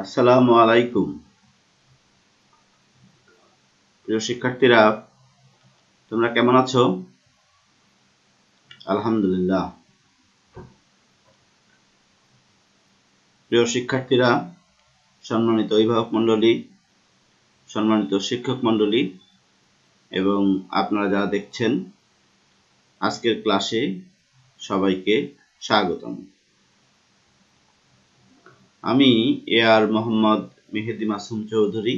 আসসালামু আলাইকুম। প্রিয় শিক্ষার্থীরা, তোমরা কেমন আছো? আলহামদুলিল্লাহ। প্রিয় শিক্ষার্থীরা, সম্মানিত অভিভাবক মণ্ডলী, সম্মানিত শিক্ষক মণ্ডলী এবং আপনারা যারা দেখছেন, আজকের ক্লাসে সবাইকে স্বাগতম। আমি এ আর মোহাম্মদ মেহেদি মাসুম চৌধুরী,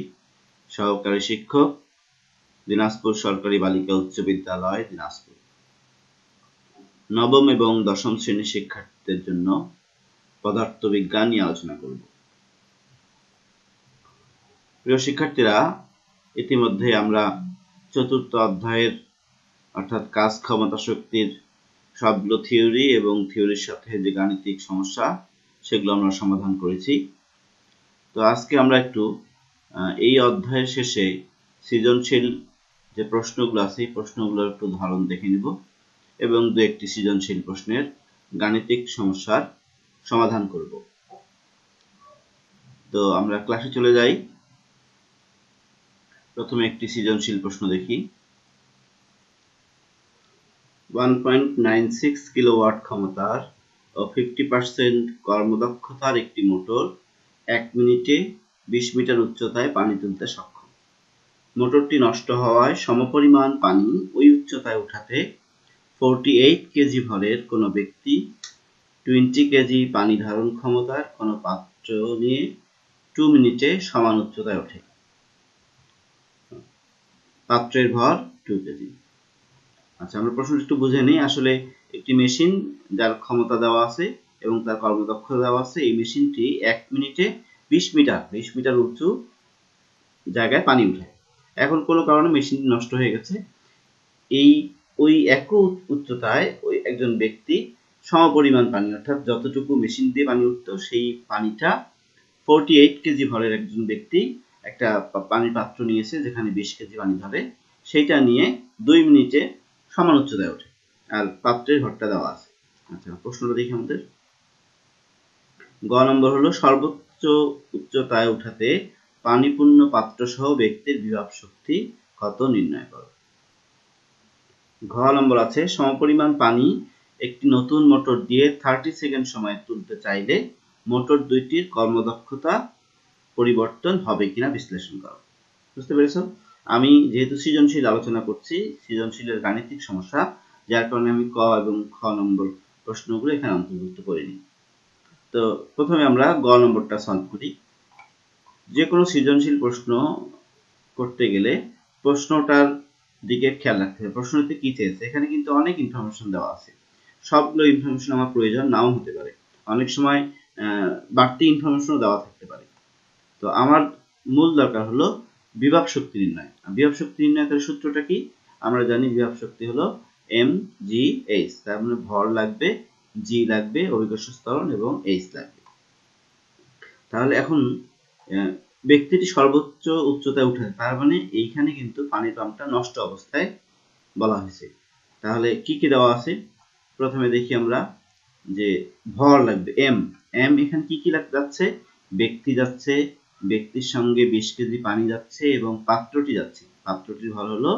সহকারী শিক্ষক, দিনাজপুর সরকারি বালিকা উচ্চ বিদ্যালয়, দিনাজপুর। নবম এবং দশম শ্রেণির শিক্ষার্থীদের জন্য পদার্থবিজ্ঞান নিয়ে আলোচনা করব। প্রিয় শিক্ষার্থীরা, ইতিমধ্যে আমরা চতুর্থ অধ্যায়ের অর্থাৎ কাজ ক্ষমতা শক্তির সবগুলো থিওরি এবং থিওরির সাথে যে গাণিতিক সমস্যা সেগুলো আমরা সমাধান করেছি। তো আজকে আমরা একটু এই অধ্যায়ের শেষে সৃজনশীল যে প্রশ্নগুলো আছে, এই প্রশ্নগুলোর একটু ধারণ দেখে নিব এবং দু একটি সৃজনশীল প্রশ্নের গাণিতিক সমস্যার সমাধান করব। তো আমরা ক্লাসে চলে যাই। প্রথমে একটি সৃজনশীল প্রশ্ন দেখি। 1.96 কিলোওয়াট ক্ষমতার ফিফটি পার্সেন্ট কর্মদক্ষতার একটি মোটর এক মিনিটে বিশ মিটার উচ্চতায় পানি তুলতে সক্ষম। মোটরটি নষ্ট হওয়ায় সমপরিমাণ পানি ওই উচ্চতায় উঠাতে ফোরটি এইট কেজি ভরের কোনো ব্যক্তি টোয়েন্টি কেজি পানি ধারণ ক্ষমতার কোনো পাত্র নিয়ে টু মিনিটে সমান উচ্চতায় ওঠে। পাত্রের ভর টু কেজি। আচ্ছা আমরা প্রশ্ন একটু বুঝে নিই। আসলে একটি মেশিন যার ক্ষমতা দেওয়া আছে এবং তার কর্মদক্ষতা দেওয়া আছে। এই মেশিনটি এক মিনিটে বিশ মিটার বিশ মিটার উঁচু জায়গায় পানি উঠে। এখন কোনো কারণে মেশিন নষ্ট হয়ে গেছে। এই ওই এক উচ্চতায় ওই একজন ব্যক্তি সমপরিমাণ পানি, অর্থাৎ যতটুকু মেশিন দিয়ে পানি উঠত, সেই পানিটা ফোরটি এইট কেজি ভরের একজন ব্যক্তি একটা পানির পাত্র নিয়েছে যেখানে বিশ কেজি পানি ধরে। সেইটা নিয়ে দুই মিনিটে সমান উচ্চতায় ওঠে। আর পাত্রের ঘরটা দেওয়া আছে। আচ্ছা প্রশ্নটা দেখি আমাদের। গ নম্বর হলো, সর্বোচ্চ উচ্চতায় উঠাতে পানিপূর্ণ পাত্র সহ ব্যক্তির বিভব শক্তি কত নির্ণয় করো? ঘ নম্বর আছে, সমপরিমাণ পানি একটি নতুন মোটর দিয়ে থার্টি সেকেন্ড সময় তুলতে চাইলে মোটর দুইটির কর্মদক্ষতা পরিবর্তন হবে কিনা বিশ্লেষণ করো। বুঝতে পেরেছ? আমি যেহেতু সৃজনশীল আলোচনা করছি, সৃজনশীলের গাণিতিক সমস্যা যার কারণে আমি ক এবং খ নম্বর প্রশ্নগুলো এখানে অন্তর্ভুক্ত করিনি। তো প্রথমে আমরা গ নম্বরটা সলভ করি। যে কোনো সৃজনশীল প্রশ্ন করতে গেলে প্রশ্নটার দিকে খেয়াল রাখতে হবে। প্রশ্নটিতে কি চেয়েছে? এখানে কিন্তু অনেক ইনফরমেশন দেওয়া আছে। সবগুলো ইনফরমেশন আমার প্রয়োজন, নাও হতে পারে। অনেক সময় বাড়তি ইনফরমেশনও দেওয়া থাকতে পারে। তো আমার মূল দরকার হলো বিভাব শক্তি নির্ণয়। বিভাব শক্তি নির্ণয়ের সূত্রটা কি? আমরা জানি বিভাব শক্তি হলো এম জি এইচ তার মানে ভর লাগবে জি লাগবে, অভিকর্ষ স্তরণ এবং এইচ লাগবে। তাহলে এখন ব্যক্তিটি সর্বোচ্চ উচ্চতায় উঠে তার মানে এইখানে কিন্তু পানির পাম্পটা নষ্ট অবস্থায় বলা হয়েছে। তাহলে কি কি দেওয়া আছে? প্রথমে দেখি আমরা যে ভর লাগবে এম এম এখানে কি কি যাচ্ছে? ব্যক্তি যাচ্ছে, ব্যক্তির সঙ্গে বিশ কেজি পানি যাচ্ছে এবং পাত্রটি যাচ্ছে। পাত্রটির ভর হলো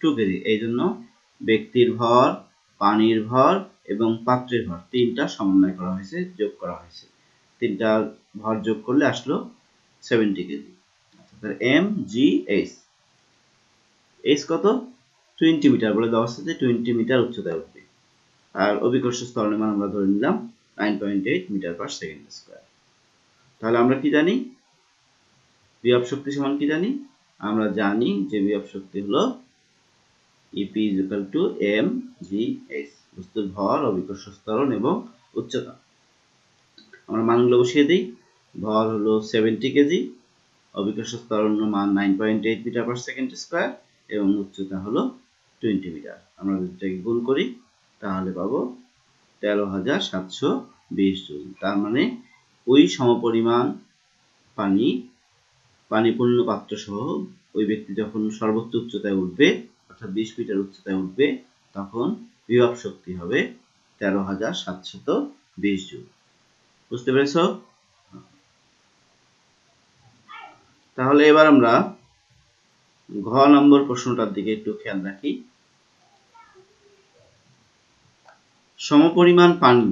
টু কেজি এই জন্য ব্যক্তির ভর, পানির ভর এবং পাত্রের ভর। তিনটা সমন্বয় করা হয়েছে, যোগ করা হয়েছে। তিনটা ভর যোগ করলে আসলো seventy kg. M G H H কত? টোয়েন্টি মিটার বলে দেওয়া হচ্ছে যে টোয়েন্টি মিটার উচ্চতায় উঠবে। আর অভিকর্ষ স্তরণের মান আমরা ধরে নিলাম nine point eight metre per second square তাহলে আমরা কি জানি? বিভব শক্তি সমান কি জানি? আমরা জানি যে বিভব শক্তি হলো EP is equal to M G H বস্তুর ভর অভিকর্ষ স্তরণ এবং উচ্চতা। আমরা মানগুলো বসিয়ে দিই। ভর হলো সেভেন্টি কেজি অভিকর্ষ স্তরণ মান nine point eight metre per second square এবং উচ্চতা হলো টোয়েন্টি মিটার। আমরা দুটাকে গুণ করি, তাহলে পাবো তেরো হাজার সাতশো বিশ জুল। তার মানে ওই সমপরিমাণ পানি, পানিপূর্ণ পাত্র সহ ওই ব্যক্তি যখন সর্বোচ্চ উচ্চতায় উঠবে অর্থাৎ বিশ মিটার উচ্চতায় উঠবে, তখন বিভব শক্তি হবে তেরো হাজার সাতশত বিশ জুল। বুঝতে পেরেছ? তাহলে এবার আমরা ঘ নম্বর প্রশ্নটার দিকে একটু খেয়াল রাখি। সমপরিমাণ পানি,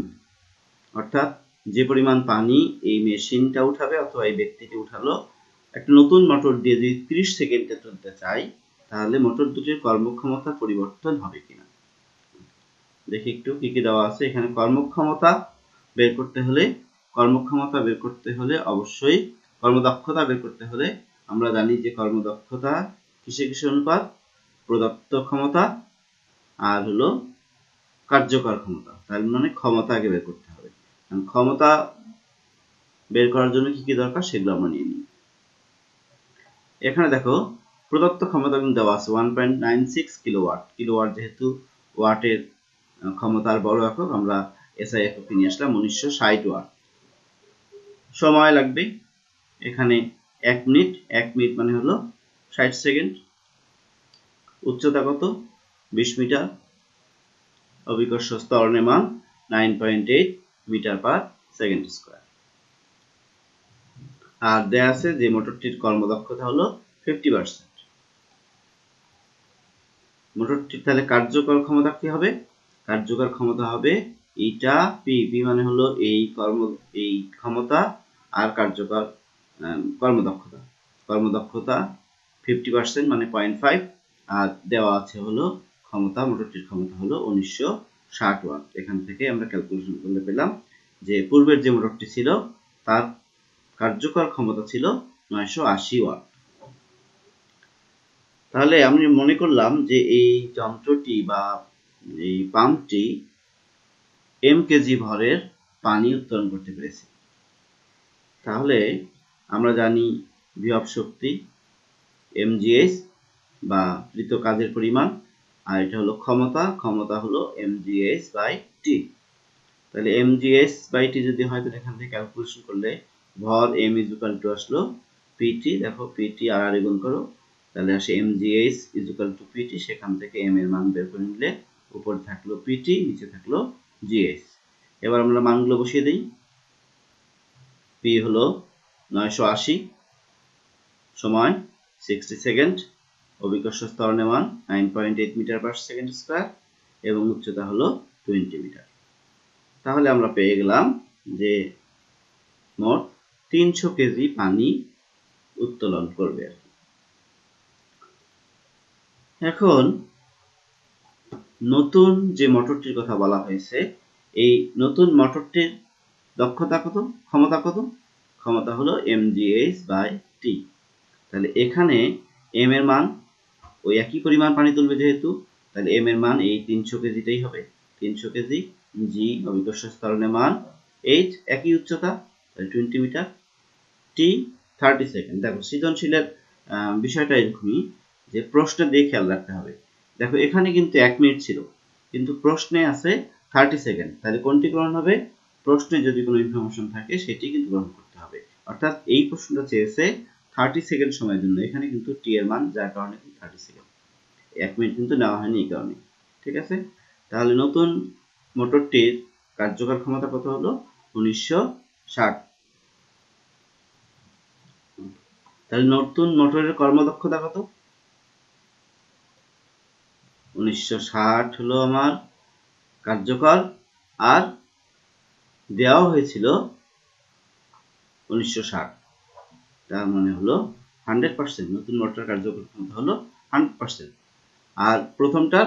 অর্থাৎ যে পরিমাণ পানি এই মেশিনটা উঠাবে অথবা এই ব্যক্তিটি উঠালো, একটা নতুন মোটর দিয়ে যদি ত্রিশ সেকেন্ডে তুলতে চাই তাহলে মোটর দুটির কর্মক্ষমতা পরিবর্তন হবে কিনা? দেখি একটু, কি কি দেওয়া আছে? এখানে কর্মক্ষমতা বের করতে হলে, কর্মক্ষমতা বের করতে হলে অবশ্যই কর্মদক্ষতা বের করতে হলে আমরা জানি যে কর্মদক্ষতা কিসে কিসে অনুপাত? প্রদত্ত ক্ষমতা আর হলো কার্যকর ক্ষমতা। তার মানে ক্ষমতা আগে বের করতে হবে। ক্ষমতা বের করার জন্য কি কি দরকার? সেগুলো আমরা নিয়ে নিই। এখানে দেখো প্রদত্ত ক্ষমতা কিন্তু দেওয়া আছে one point nine six kilowatt kilowatt যেহেতু ওয়াটের ক্ষমতার বড় একক, আমরা এসআই এককে নিয়ে আসলাম, উনিশশো ষাট ওয়াট। সময় লাগবে এখানে এক মিনিট এক মিনিট মানে হলো ষাট সেকেন্ড। উচ্চতা কত? বিশ মিটার। অভিকর্ষ স্তরণের মান nine point eight metre per second square. আর দেয়া আছে যে মোটরটির কর্মদক্ষতা হলো ফিফটি পার্সেন্ট মোটরটির তাহলে কার্যকর ক্ষমতা কি হবে? কার্যকর ক্ষমতা হবে এইটা পি পি মানে হলো এই কর্ম, এই ক্ষমতা আর কার্যকর কর্মদক্ষতা। কর্মদক্ষতা ফিফটি পার্সেন্ট মানে পয়েন্ট ফাইভ আর দেওয়া আছে হলো ক্ষমতা, মোটরটির ক্ষমতা হলো উনিশশো ষাট ওয়াট। এখান থেকে আমরা ক্যালকুলেশন করলে পেলাম যে পূর্বের যে মোটরটি ছিল, তার কার্যকর ক্ষমতা ছিল নয়শো আশি ওয়াট। তাহলে আমি মনে করলাম যে এই যন্ত্রটি বা এই পাম্পটি এম কেজি ভরের পানি উত্তোলন করতে পেরেছে। তাহলে আমরা জানি বিভব শক্তি এমজিএস বা কৃত কাজের পরিমাণ, আর এটা হলো ক্ষমতা ক্ষমতা হলো এমজিএস বাই টি তাহলে এমজিএস বাই টি যদি হয় তাহলে এখান থেকে ক্যালকুলেশন করলে ভর এম ইজ ইকুয়াল টু আসলো পিটি দেখো পিটি আর আর গুণ করো তাহলে আসে MGS is equal to PT সেখান থেকে এম এর মান বের করে নিলে উপরে থাকল পিটি নিচে থাকল জিএস এবার আমরা মানগুলো বসিয়ে দিই। পি হলো নয়শো আশি, সময় সিক্সটি সেকেন্ড অভিকর্ষ স্তরণের মান nine point eight metre per second square এবং উচ্চতা হলো টোয়েন্টি মিটার তাহলে আমরা পেয়ে গেলাম যে মোট তিনশো কেজি পানি উত্তোলন করবে এখন নতুন যে মোটরটির কথা বলা হয়েছে, এই নতুন মোটরটির দক্ষতা কত? ক্ষমতা কত? ক্ষমতা হলো এমজিএইচ বাই টি তাহলে এখানে এম এর মান ওই একই পরিমাণ পানি তুলবে যেহেতু, তাহলে এম এর মান এই তিনশো কেজিটাই হবে। তিনশো কেজি জি অভিকর্ষ স্তরণের মান এইচ একই উচ্চতা twenty metre T thirty second দেখো সৃজনশীলের বিষয়টা এরকমই। যে প্রশ্নে দিয়ে খেয়াল রাখতে হবে। দেখো, এখানে কিন্তু এক মিনিট ছিল, কিন্তু প্রশ্নে আছে থার্টি সেকেন্ড তাহলে কোনটি গ্রহণ হবে? প্রশ্নে যদি কোনো ইনফরমেশন থাকে, সেটি কিন্তু গ্রহণ করতে হবে। অর্থাৎ এই প্রশ্নটা চেয়েছে থার্টি সেকেন্ড সময়ের জন্য। এখানে কিন্তু টি এর মান, যার কারণে থার্টি সেকেন্ড এক মিনিট কিন্তু নেওয়া হয়নি এই কারণে। ঠিক আছে? তাহলে নতুন মোটরটির কার্যকর ক্ষমতা কত হলো? উনিশশো ষাট। তাহলে নতুন মোটরের কর্মদক্ষতা কত? উনিশশো ষাট হলো আমার কার্যকর আর দেওয়া হয়েছিল উনিশশো ষাট। তার মানে হলো হান্ড্রেড পার্সেন্ট, নতুন মোটর কার্যকর হলো হান্ড্রেড পার্সেন্ট। আর প্রথমটার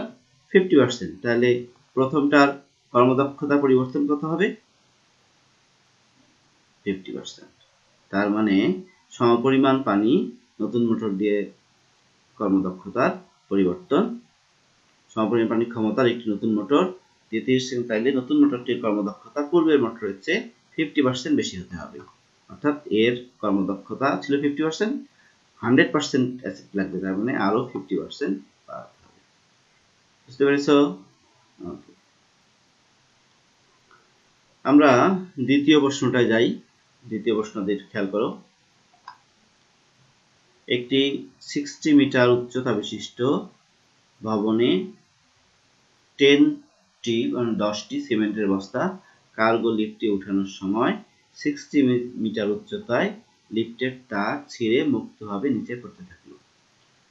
ফিফটি পার্সেন্ট, তাহলে প্রথমটার কর্মদক্ষতা পরিবর্তন কত হবে? Fifty percent. তার মানে সমপরিমাণ পানি নতুন মোটর দিয়ে কর্মদক্ষতার পরিবর্তন সমপরিমাণ পানি ক্ষমতার একটি নতুন মোটর। দিয়ে তিরিশ সেকেন্ড চাইলে নতুন মোটরটির কর্মদক্ষতা পূর্বের মোটরের চেয়ে ফিফটি পার্সেন্ট বেশি হতে হবে। অর্থাৎ এর কর্মদক্ষতা ছিল fifty percent hundred percent acid লাগবে, তার মানে আরও ফিফটি পার্সেন্ট বাড়াতে হবে। বুঝতে পেরেছ? আমরা দ্বিতীয় প্রশ্নটায় যাই। দ্বিতীয় প্রশ্নদের খেয়াল করো। একটি সিক্সটি মিটার উচ্চতা বিশিষ্ট ভবনে টেনটি মানে দশটি সিমেন্টের বস্তা কার্গো লিফটে উঠানোর সময় সিক্সটি মিটার উচ্চতায় লিফটের তার ছিঁড়ে মুক্তভাবে নিচে পড়তে থাকল।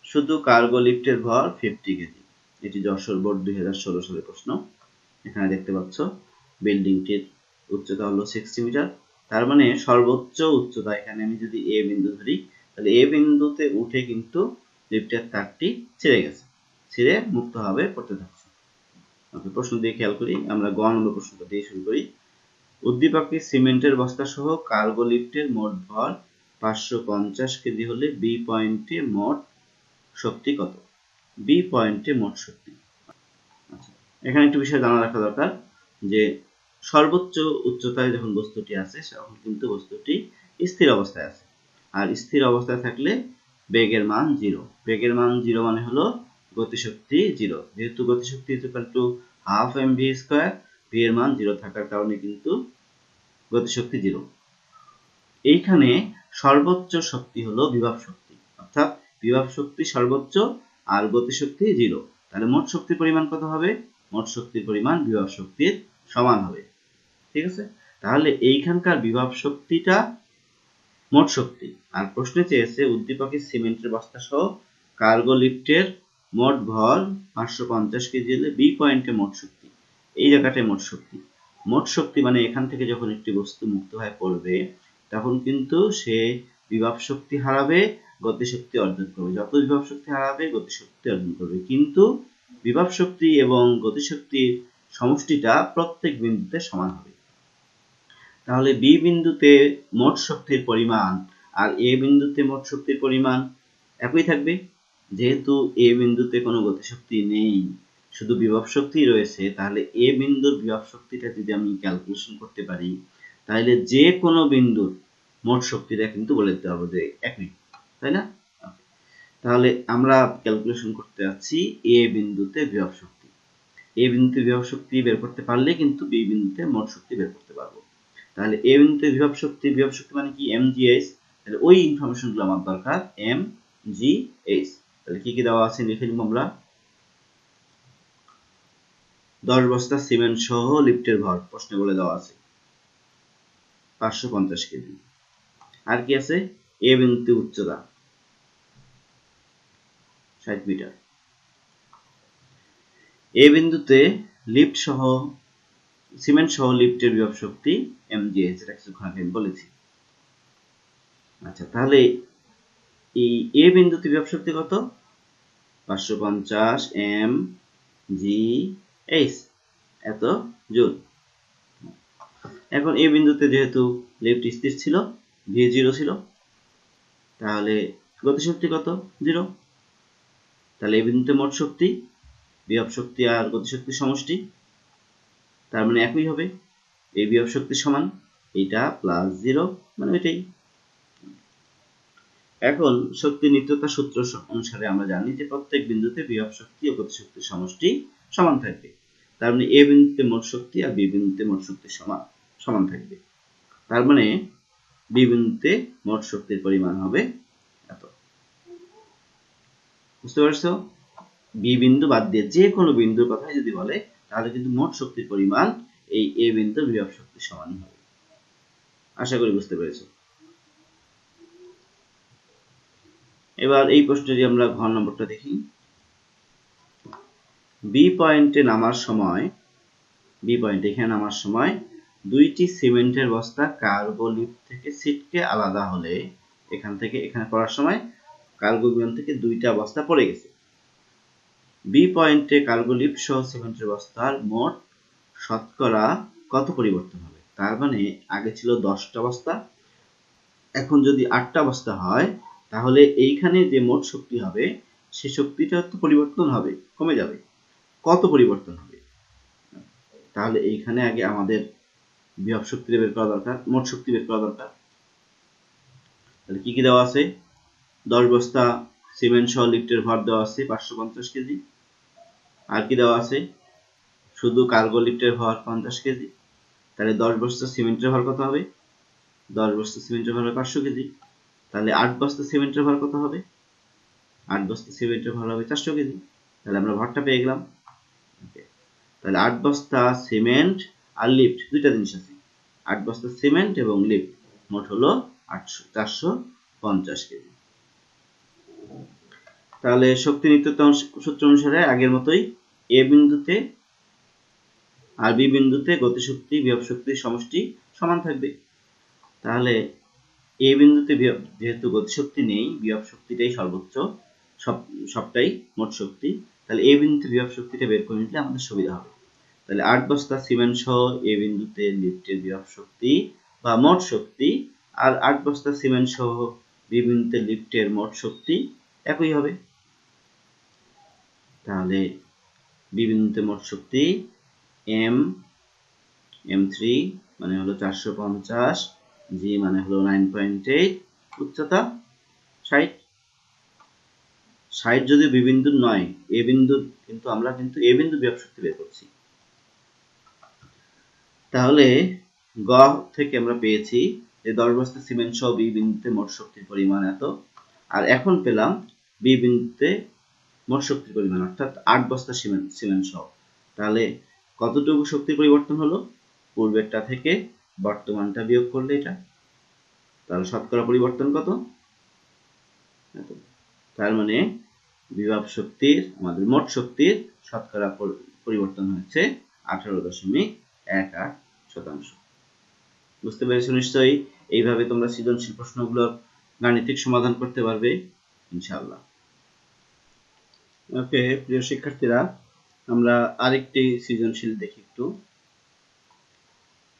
শুধু কার্গো লিফটের ভর ফিফটি কেজি। এটি যশোর বোর্ড দুই হাজার ষোলো সালের প্রশ্ন। এখানে দেখতে পাচ্ছ বিল্ডিংটির উচ্চতা হলো সিক্সটি মিটার তার মানে সর্বোচ্চ উচ্চতা, এখানে আমি যদি এ বিন্দু ধরি, তাহলে এ বিন্দুতে উঠে কিন্তু লিফটের তারটি ছিঁড়ে গেছে। ছিঁড়ে মুক্তভাবে পড়তে থাকছে। প্রশ্ন দিয়ে খেয়াল করি, আমরা গ নম্বর প্রশ্নটা দিয়ে শুরু করি। উদ্দীপকে সিমেন্টের বস্তা সহ কার্গো লিফটের মোট ভর পাঁচশো পঞ্চাশ কেজি হলে বি পয়েন্টে মোট শক্তি কত? বি পয়েন্টে মোট শক্তি। আচ্ছা এখানে একটু বিষয় জানা রাখা দরকার যে সর্বোচ্চ উচ্চতায় যখন বস্তুটি আছে, তখন কিন্তু বস্তুটি স্থির অবস্থায় আছে। আর স্থির অবস্থায় থাকলে বেগের মান জিরো বেগের মান জিরো মানে হলো গতিশক্তি জিরো যেহেতু গতিশক্তি to half M V square V এর মান জিরো থাকার কারণে কিন্তু গতিশক্তি জিরো এইখানে সর্বোচ্চ শক্তি হলো বিভব শক্তি, অর্থাৎ বিভব শক্তি সর্বোচ্চ আর গতিশক্তি জিরো তাহলে মোট শক্তির পরিমাণ কত হবে? মোট শক্তির পরিমাণ বিভব শক্তির সমান হবে। ঠিক আছে? তাহলে এইখানকার বিভব শক্তিটা মোট শক্তি। আর প্রশ্নে চেয়েছে উদ্দীপকের সিমেন্টের বস্তা সহ কার্গো লিফটের মোট ভর পাঁচশো পঞ্চাশ কেজি হলে বি পয়েন্টে মোট শক্তি। এই জায়গাটায় মোট শক্তি। মোট শক্তি মানে এখান থেকে যখন একটি বস্তু মুক্ত হয়ে পড়বে, তখন কিন্তু সে বিভব শক্তি হারাবে গতিশক্তি অর্জন করবে। যত বিভব শক্তি হারাবে গতিশক্তি অর্জন করবে। কিন্তু বিভব শক্তি এবং গতিশক্তির সমষ্টিটা প্রত্যেক বিন্দুতে সমান হবে। তাহলে বি বিন্দুতে মোট শক্তির পরিমাণ আর এ বিন্দুতে মোট শক্তির পরিমাণ একই থাকবে? যেহেতু এ বিন্দুতে কোনো গতিশক্তি নেই, শুধু বিভব শক্তি রয়েছে, তাহলে এ বিন্দুর বিভব শক্তিটা যদি আমি ক্যালকুলেশন করতে পারি, তাহলে যে কোনো বিন্দুর মোট শক্তিটা কিন্তু বলে দিতে হবে যে একই তাই না? তাহলে আমরা ক্যালকুলেশন করতে যাচ্ছি এ বিন্দুতে বিভব শক্তি। এ বিন্দুতে বিভব শক্তি বের করতে পারলে কিন্তু বি বিন্দুতে মোট শক্তি বের করতে পারব। তাহলে এ বিন্দুতে বিভব শক্তি বিভব শক্তি মানে কি? এম জি এইচ তাহলে ওই ইনফরমেশনগুলো আমার দরকার এম জি এইচ তাহলে কি কি দেওয়া আছে লিখে নিব আমরা দশ বস্তা সিমেন্ট সহ লিফটের ভর প্রশ্নে বলে দেওয়া আছে। পাঁচশো পঞ্চাশ কেজি। আর কি আছে? এ বিন্দুতে উচ্চতা। ষাট মিটার। এ বিন্দুতে লিফট সহ, সিমেন্ট সহ লিফটের বিভব শক্তি এমজিএইচ, এটা কিছুক্ষণ আগে বলেছি। আচ্ছা তাহলে এই এ বিন্দুতে বিভব শক্তি কত? পাঁচশো পঞ্চাশ এম জি এইচ এত জুল। এখন এ বিন্দুতে যেহেতু লিফট স্থির ছিল ভি জিরো ছিল, তাহলে গতিশক্তি কত? জিরো তাহলে এই বিন্দুতে মোট শক্তি বিভব শক্তি আর গতিশক্তির সমষ্টি, তার মানে একই হবে। এই বিভব শক্তি সমান, এইটা প্লাস জিরো মানে এটাই। এখন শক্তি নিত্যতা সূত্র অনুসারে আমরা জানি যে প্রত্যেক বিন্দুতে বিভব শক্তি ও গতিশক্তির সমষ্টি সমান থাকবে। তার মানে এ বিন্দুতে মোট শক্তি আর বি বিন্দুতে মোট শক্তি সমান সমান থাকবে। তার মানে বি বিন্দুতে মোট শক্তির পরিমাণ হবে এত। বুঝতে পারছ? বি বিন্দু বাদ দিয়ে যে কোনো বিন্দুর কথাই যদি বলে, তাহলে কিন্তু মোট শক্তির পরিমাণ এই এ বিন্দু বিভব শক্তির সমান হবে। আশা করি বুঝতে পেরেছ। এবার এই প্রশ্নটি আমরা ঘ নম্বরটা দেখি। বি পয়েন্টে নামার সময় বি পয়েন্ট এখানে নামার সময় দুইটি সিমেন্টের বস্তা কার্গো লিফট থেকে সিটকে আলাদা হলে এখান থেকে এখানে পড়ার সময় কার্গো বিমান থেকে দুইটা বস্তা পড়ে গেছে। বি পয়েন্টে কার্গো লিফট সহ সিমেন্টের বস্তার মোট শতকরা কত পরিবর্তন হবে? তার মানে আগে ছিল দশটা বস্তা, এখন যদি আটটা বস্তা হয় তাহলে এইখানে যে মোট শক্তি হবে, সে শক্তিটা তো পরিবর্তন হবে, কমে যাবে। কত পরিবর্তন হবে? তাহলে এইখানে আগে আমাদের বিভব শক্তি বের করা দরকার, মোট শক্তি বের করা দরকার। তাহলে কি কি দেওয়া আছে? দশ বস্তা সিমেন্ট সহ লিফটের ভর দেওয়া আছে, পাঁচশো পঞ্চাশ কেজি। আর কি দেওয়া আছে? শুধু কার্গো লিফটের ভর পঞ্চাশ কেজি। তাহলে দশ বস্তা সিমেন্টের ভর কত হবে? দশ বস্তা সিমেন্টের ভর পাঁচশো কেজি। তাহলে আট বস্তা সিমেন্টের ভর কত হবে? আট বস্তা সিমেন্টের ভর হবে চারশো কেজি। তাহলে আমরা ভরটা পেয়ে গেলাম। তাহলে আট বস্তা সিমেন্ট আর লিফট, দুইটা জিনিস আছে। আট বস্তা সিমেন্ট এবং লিফট, মোট হলো আটশো, চারশো পঞ্চাশ কেজি। তাহলে শক্তি নিত্যতম সূত্র অনুসারে আগের মতোই এ বিন্দুতে আর বি বিন্দুতে গতিশক্তি বিভব শক্তির সমষ্টি সমান থাকবে। তাহলে এ বিন্দুতে যেহেতু গতিশক্তি নেই বিভব শক্তিটাই সর্বোচ্চ, সব, সবটাই মোট শক্তি, তাহলে এ বিন্দুতে বিভব শক্তিটা বের করে নিলে আমাদের সুবিধা হবে। তাহলে আট বস্তা সিমেন্ট সহ এ বিন্দুতে লিফটের বিভব শক্তি বা মোট শক্তি, আর আট বস্তা সিমেন্ট সহ বি বিন্দুতে লিফটের মোট শক্তি একই হবে। তাহলে বি বিন্দুতে মোট শক্তি এম এম থ্রি মানে হলো চারশো পঞ্চাশ জি মানে হলো নাইন পয়েন্ট এইট উচ্চতা ষাট? ষাট যদি বি বিন্দুর নয়, এ বিন্দু কিন্তু আমরা কিন্তু এ বিন্দু বিভব শক্তি বের করছি। তাহলে গ থেকে আমরা পেয়েছি যে দশ বস্তা সিমেন্ট সহ বি বিন্দুতে মোট শক্তির পরিমাণ এত, আর এখন পেলাম বি বিন্দুতে মোট শক্তির পরিমাণ, অর্থাৎ আট বস্তা সিমেন্ট সিমেন্ট সহ। তাহলে কতটুকু শক্তির পরিবর্তন হলো? পূর্বেরটা থেকে বর্তমানটা বিয়োগ করলে এটা, তাহলে শতকরা পরিবর্তন কত? তার মানে বিভব শক্তির, আমাদের মোট শক্তির শতকরা পরিবর্তন হচ্ছে আঠারো দশমিক এক আট শতাংশ। বুঝতে পেরেছ নিশ্চয়ই? এইভাবে তোমরা সৃজনশীল প্রশ্নগুলোর গাণিতিক সমাধান করতে পারবে, ইনশাআল্লাহ। ওকে, প্রিয় শিক্ষার্থীরা, আমরা আরেকটি সৃজনশীল দেখি একটু।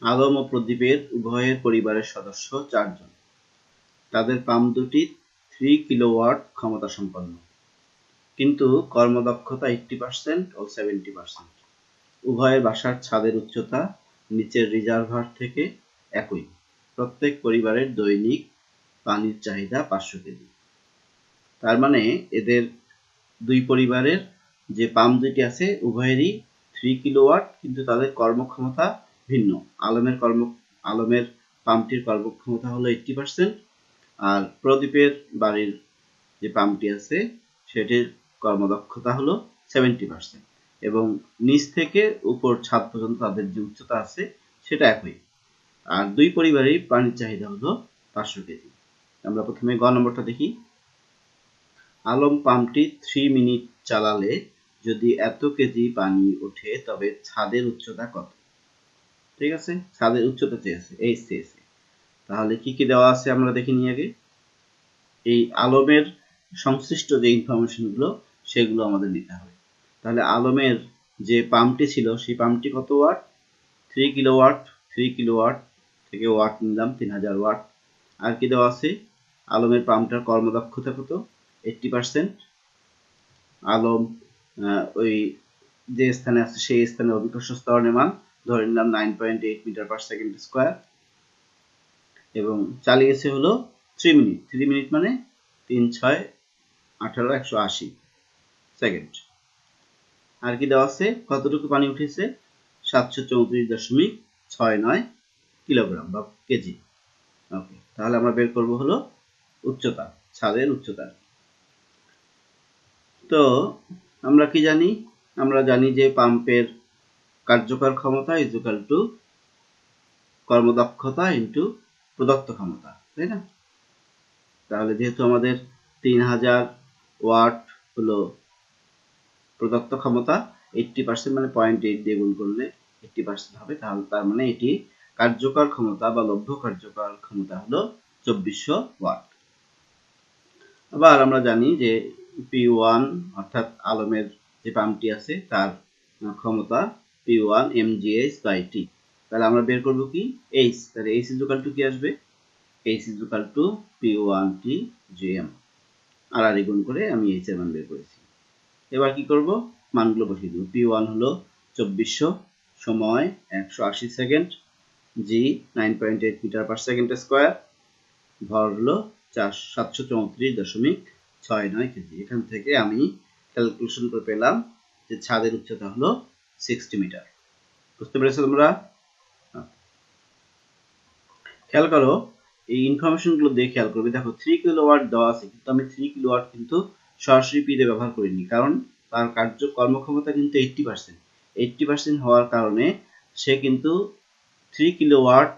আলম ও প্রদীপের উভয়ের পরিবারের সদস্য চারজন। তাদের পাম্প দুটি থ্রি কিলোওয়াট ক্ষমতা সম্পন্ন। কিন্তু কর্মদক্ষতা এইটটি পার্সেন্ট ও সেভেন্টি পার্সেন্ট উভয়ের বাসার ছাদের উচ্চতা নিচের রিজার্ভার থেকে একই। প্রত্যেক পরিবারের দৈনিক পানির চাহিদা পাঁচশো কেজি। তার মানে এদের দুই পরিবারের যে পাম্প দুটি আছে, উভয়েরই থ্রি কিলোওয়াট কিন্তু তাদের কর্মক্ষমতা ভিন্ন। আলমের কর্ম আলমের পাম্পটির কর্মক্ষমতা হলো এইটটি পার্সেন্ট আর প্রদীপের বাড়ির যে পাম্পটি আছে, সেটির কর্মদক্ষতা হলো সেভেন্টি পার্সেন্ট এবং নিচ থেকে উপর ছাদ পর্যন্ত তাদের যে উচ্চতা আছে, সেটা একই। আর দুই পরিবারেই পানির চাহিদা হলো পাঁচশো কেজি। আমরা প্রথমে গ নম্বরটা দেখি। আলম পাম্পটি থ্রি মিনিট চালালে যদি এত কেজি পানি ওঠে, তবে ছাদের উচ্চতা কত? ঠিক আছে? ছাদের উচ্চতা চেয়েছে এইচ চেয়েছে। তাহলে কি কি দেওয়া আছে আমরা দেখে নিই আগে? এই আলমের সংশ্লিষ্ট যে ইনফরমেশনগুলো সেগুলো আমাদের নিতে হবে। তাহলে আলমের যে পাম্পটি ছিল, সেই পাম্পটি কত watt? Three kilo watt three kilo watt থেকে ওয়াট নিলাম, তিন হাজার ওয়াট আর কি দেওয়া আছে? আলমের পাম্পটার কর্মদক্ষতা কত? এইটটি পার্সেন্ট আলম ওই যে স্থানে আছে, সেই স্থানে অভিকর্ষ স্তরণের মান ধরে নিলাম nine point eight metre per second square এবং চালিয়েছে হলো থ্রি মিনিট থ্রি মিনিট মানে তিন, ছয়, আঠারো, একশো আশি সেকেন্ড আর কি দেওয়া আছে? কতটুকু পানি উঠেছে? সাতশো চৌত্রিশ দশমিক ছয় নয় কিলোগ্রাম বা কেজি। ওকে তাহলে আমরা বের করব হলো উচ্চতা, ছাদের উচ্চতা। তো আমরা কি জানি? আমরা জানি যে পাম্পের কার্যকর ক্ষমতা ইজুকাল টু কর্মদক্ষতা ইন্টু প্রদত্ত ক্ষমতা, তাই না? তাহলে যেহেতু আমাদের তিন হাজার ওয়াট হলো প্রদত্ত ক্ষমতা এইটটি পার্সেন্ট মানে পয়েন্ট এইট দিয়ে গুণ করলে এইটটি পার্সেন্ট হবে, তাহলে তার মানে এটি কার্যকর ক্ষমতা বা লভ্য কার্যকর ক্ষমতা হলো চব্বিশশো ওয়াট। আবার আমরা জানি যে পি ওয়ান অর্থাৎ আলমের যে পাম্পটি আছে, তার ক্ষমতা P one M G H তাহলে আমরা বের করব কি? এইচ তাহলে এইচ ইজুকাল টু কি আসবে? H equal to P one T G M আর আর গুণ করে আমি এইচ এর মান বের করেছি। এবার কি করব? মানগুলো বসিয়ে দেবো। পি ওয়ান হলো চব্বিশশো সময় একশো আশি second. G nine point eight metre per second square. ভর হলো চার, সাতশো চৌত্রিশ দশমিক ছয় নয় কেজি। এখান থেকে আমি ক্যালকুলেশন করে পেলাম যে ছাদের উচ্চতা হলো সিক্সটি মিটার। বুঝতে পেরেছ তোমরা? খেয়াল করো, এই ইনফরমেশনগুলো দিয়ে খেয়াল করবে। দেখো থ্রি কিলো ওয়াট দেওয়া আছে, কিন্তু আমি থ্রি কিলো ওয়াট কিন্তু সরাসরি পিতে ব্যবহার করিনি, কারণ তার কার্য কর্মক্ষমতা কিন্তু এইটটি পার্সেন্ট এইটটি পার্সেন্ট হওয়ার কারণে সে কিন্তু থ্রি কিলো ওয়াট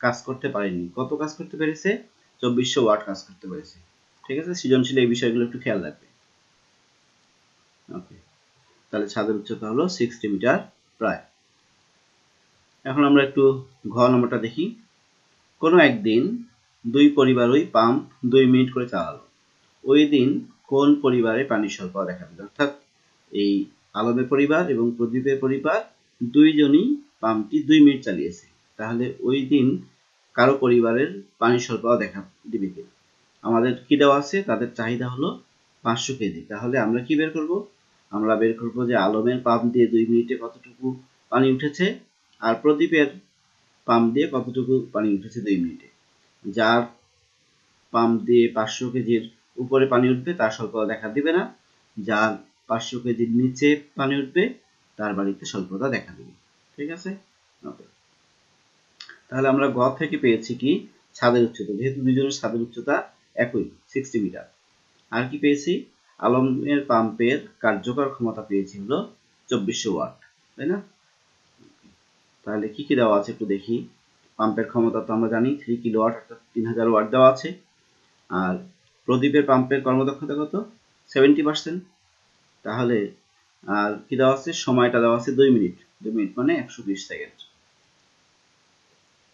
কাজ করতে পারেনি। কত কাজ করতে পেরেছে? চব্বিশশো ওয়াট কাজ করতে পেরেছে। ঠিক আছে? সৃজনশীল এই বিষয়গুলো একটু খেয়াল রাখবে। ওকে তাহলে ছাদের উচ্চতা হলো সিক্সটি মিটার প্রায়। এখন আমরা একটু ঘ নম্বরটা দেখি। কোনো একদিন দুই পরিবারই পাম্প দুই মিনিট করে চালালো। ওই দিন কোন পরিবারে পানি স্বল্প দেখা দিল? অর্থাৎ এই আলমের পরিবার এবং প্রদীপের পরিবার দুইজনই পাম্পটি দুই মিনিট চালিয়েছে। তাহলে ওই দিন কারও পরিবারের পানি স্বল্প দেখা দিবে আমাদের কি দেওয়া আছে? তাদের চাহিদা হলো পাঁচশো কেজি। তাহলে আমরা কি বের করব? আমরা বের করব যে আলমের পাম্প দিয়ে দুই মিনিটে কতটুকু পানি উঠেছে আর প্রদীপের পাম্প দিয়ে কতটুকু পানি উঠেছে দুই মিনিটে। যার পাম্প দিয়ে পাঁচশো কেজির উপরে পানি উঠবে, তার স্বল্পতা দেখা দিবে না। যার পাঁচশো কেজির নিচে পানি উঠবে, তার বাড়িতে স্বল্পতা দেখা দিবে। ঠিক আছে? তাহলে আমরা গ থেকে পেয়েছি কি? ছাদের উচ্চতা। যেহেতু দুজনের ছাদের উচ্চতা একই সিক্সটি মিটার আর কি পেয়েছি? আলমের পাম্পের কার্যকর ক্ষমতা পেয়েছি হলো চব্বিশশো ওয়াট, তাই না? তাহলে কি কি দেওয়া আছে একটু দেখি। পাম্পের ক্ষমতা তো আমরা জানি থ্রি কিলো ওয়াট অর্থাৎ তিন হাজার ওয়াট দেওয়া আছে। আর প্রদীপের পাম্পের কর্মদক্ষতা কত? সেভেন্টি পার্সেন্ট তাহলে আর কি দেওয়া আছে? সময়টা দেওয়া আছে দুই মিনিট। দুই মিনিট মানে একশো বিশ সেকেন্ড।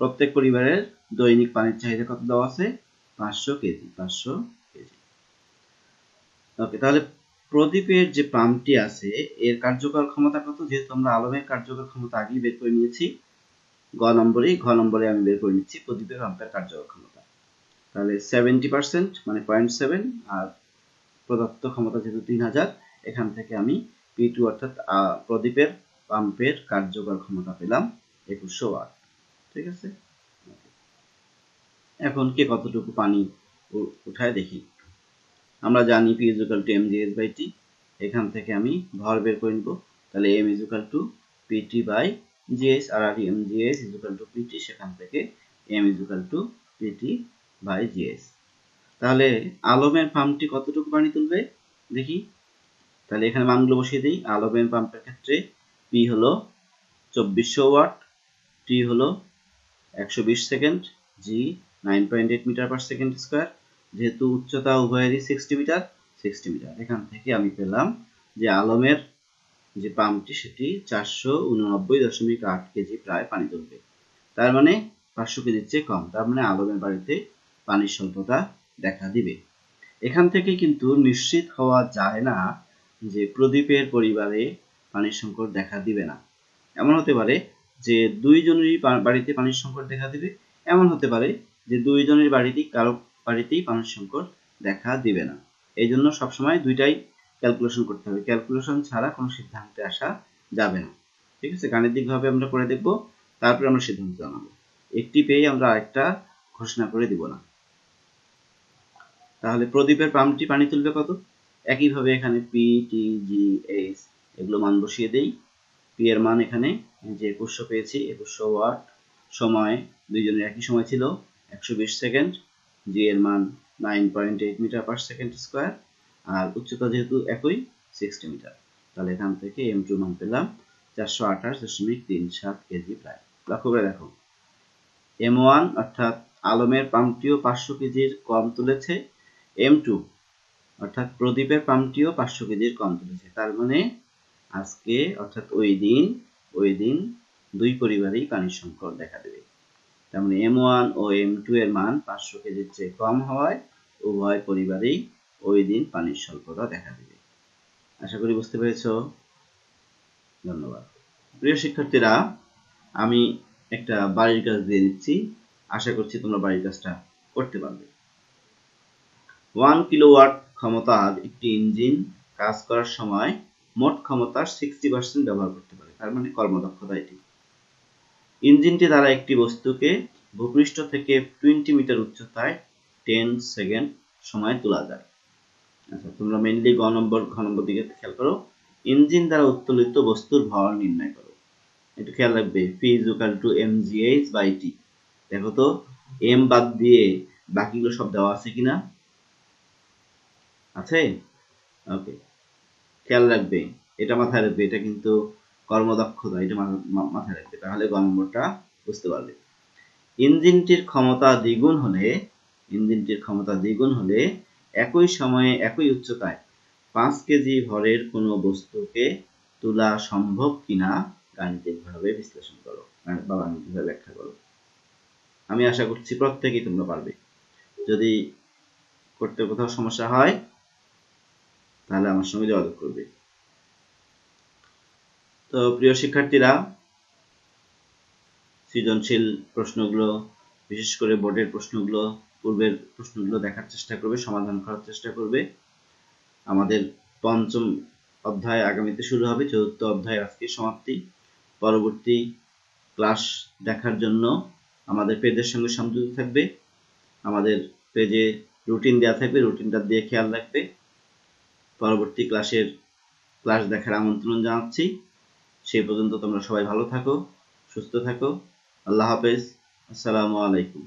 প্রত্যেক পরিবারের দৈনিক পানির চাহিদা কত দেওয়া আছে? পাঁচশো কেজি, পাঁচশো ওকে তাহলে প্রদীপের যে পাম্পটি আছে, এর কার্যকর ক্ষমতা কত? যেহেতু আমরা আলমের কার্যকর ক্ষমতা আগেই বের করে নিয়েছি। গ নম্বরে ঘ নম্বরে আমি বের করে নিচ্ছি প্রদীপের পাম্পের কার্যকর ক্ষমতা। তাহলে সেভেন্টি পার্সেন্ট মানে পয়েন্ট সেভেন আর প্রদত্ত ক্ষমতা যেহেতু তিন হাজার, এখান থেকে আমি পি টু অর্থাৎ প্রদীপের পাম্পের কার্যকর ক্ষমতা পেলাম একুশশো ওয়াট। ঠিক আছে? এখন কে কতটুকু পানি উঠায় দেখি। আমরা জানি P equal to M GS by T এখান থেকে আমি ভর বের করে নিব। তাহলে M equal to PT by GS R R M G GS equal to PT সেখান থেকে M equal to PT by GS তাহলে আলমের পাম্পটি কতটুকু পানি তুলবে? দেখি। তাহলে এখানে মানগুলো বসিয়ে দিই। আলমের পাম্পের ক্ষেত্রে পি হলো চব্বিশশো ওয়াট টি হলো একশো বিশ second G nine point eight metre per second square যেহেতু উচ্চতা উভয়েরই সিক্সটি মিটার সিক্সটি মিটার এখান থেকে আমি পেলাম যে আলমের যে পাম্পটি, সেটি চারশো উননব্বই দশমিক আট কেজি প্রায় পানি তুলবে। তার মানে পাঁচশো কেজির চেয়ে কম। তার মানে আলমের বাড়িতে পানির স্বল্পতা দেখা দিবে। এখান থেকে কিন্তু নিশ্চিত হওয়া যায় না যে প্রদীপের পরিবারে পানির সংকট দেখা দিবে না। এমন হতে পারে যে দুইজনেরই বাড়িতে পানির সংকট দেখা দিবে। এমন হতে পারে যে দুইজনের বাড়িতেই কারও বাড়িতেই পানির সংকট দেখা দিবে না। এই জন্য সবসময় দুইটাই ক্যালকুলেশন করতে হবে। ক্যালকুলেশন ছাড়া কোনো সিদ্ধান্তে আসা যাবে না। ঠিক আছে? গাণিতিকভাবে আমরা করে দেখব, তারপরে আমরা সিদ্ধান্ত জানাব। একটি পেয়ে আমরা আরেকটা ঘোষণা করে দিব না। তাহলে প্রদীপের পাম্পটি পানি তুলবে কত? একইভাবে এখানে পি টি জি এইচ এগুলো মান বসিয়ে দেই। পি এর মান এখানে যে একুশশো পেয়েছি, একুশশো ওয়াট সময় দুইজনের একই সময় ছিল, একশো বিশ সেকেন্ড। জি এর মান nine point eight metre per second square আর উচ্চতা যেহেতু একই সিক্সটি মিটার। তাহলে এখান থেকে এম টু মান পেলাম চারশো আঠাশ দশমিক তিন সাত কেজি প্রায়। লক্ষ্য করে দেখো। এম ওয়ান অর্থাৎ আলমের পাম্পটিও পাঁচশো কেজির কম তুলেছে। এম টু অর্থাৎ প্রদীপের পাম্পটিও পাঁচশো কেজির কম তুলেছে। তার মানে আজকে, অর্থাৎ ওই দিন ওই দিন দুই পরিবারেই পানির সংকট দেখা দেবে। তার এম ওয়ান ও এম টু এর মান পাঁচশো কেজির চেয়ে কম হওয়ায় উভয় পরিবারেই ওই দিন পানির স্বল্পতা দেখা দেবে। আশা করি বুঝতে পেরেছ? ধন্যবাদ। প্রিয় শিক্ষার্থীরা, আমি একটা বাড়ির কাজ দিয়ে দিচ্ছি। আশা করছি তোমরা বাড়ির কাজটা করতে পারবে। ওয়ান কিলোওয়াট ক্ষমতার একটি ইঞ্জিন কাজ করার সময় মোট ক্ষমতার সিক্সটি পার্সেন্ট ব্যবহার করতে পারে। তার মানে কর্মদক্ষতা এটি। ইঞ্জিনটি দ্বারা একটি বস্তুকে ভূপৃষ্ঠ থেকে টোয়েন্টি মিটার উচ্চতায় টেন সেকেন্ড সময় তোলা যায়। আচ্ছা তোমরা মেনলি গ নম্বর, ঘ নম্বর দিকে খেয়াল করো। ইঞ্জিন দ্বারা উত্তোলিত বস্তুর ভর নির্ণয় করো। একটু খেয়াল রাখবে P is equal to M G H by T দেখো তো এম বাদ দিয়ে বাকিগুলো সব দেওয়া আছে কিনা? আছে? ওকে খেয়াল রাখবে, এটা মাথায় রাখবে, এটা কিন্তু কর্মদক্ষতা, এটা মাথায় রাখবে, তাহলে গ বুঝতে পারবে। ইঞ্জিনটির ক্ষমতা দ্বিগুণ হলে, ইঞ্জিনটির ক্ষমতা দ্বিগুণ হলে একই সময়ে একই উচ্চতায় পাঁচ কেজি ভরের কোনো বস্তুকে তোলা সম্ভব কিনা, গাণিতিকভাবে বিশ্লেষণ করো বা গাণিতিকভাবে ব্যাখ্যা করো। আমি আশা করছি প্রত্যেকেই তোমরা পারবে। যদি করতে কোথাও সমস্যা হয়, তাহলে আমার সঙ্গে যোগাযোগ করবে। তো প্রিয় শিক্ষার্থীরা, সৃজনশীল প্রশ্নগুলো, বিশেষ করে বোর্ডের প্রশ্নগুলো, পূর্বের প্রশ্নগুলো দেখার চেষ্টা করবে, সমাধান করার চেষ্টা করবে। আমাদের পঞ্চম অধ্যায় আগামীতে শুরু হবে, চতুর্থ অধ্যায় আজকে সমাপ্তি। পরবর্তী ক্লাস দেখার জন্য আমাদের পেজের সঙ্গে সংযুক্ত থাকবে। আমাদের পেজে রুটিন দেওয়া থাকবে, রুটিনটা দিয়ে খেয়াল রাখবে। পরবর্তী ক্লাসের ক্লাস দেখার আমন্ত্রণ জানাচ্ছি। সেই পর্যন্ত তোমরা সবাই ভালো থাকো সুস্থ থাকো। আল্লাহ হাফেজ। আসসালামু আলাইকুম।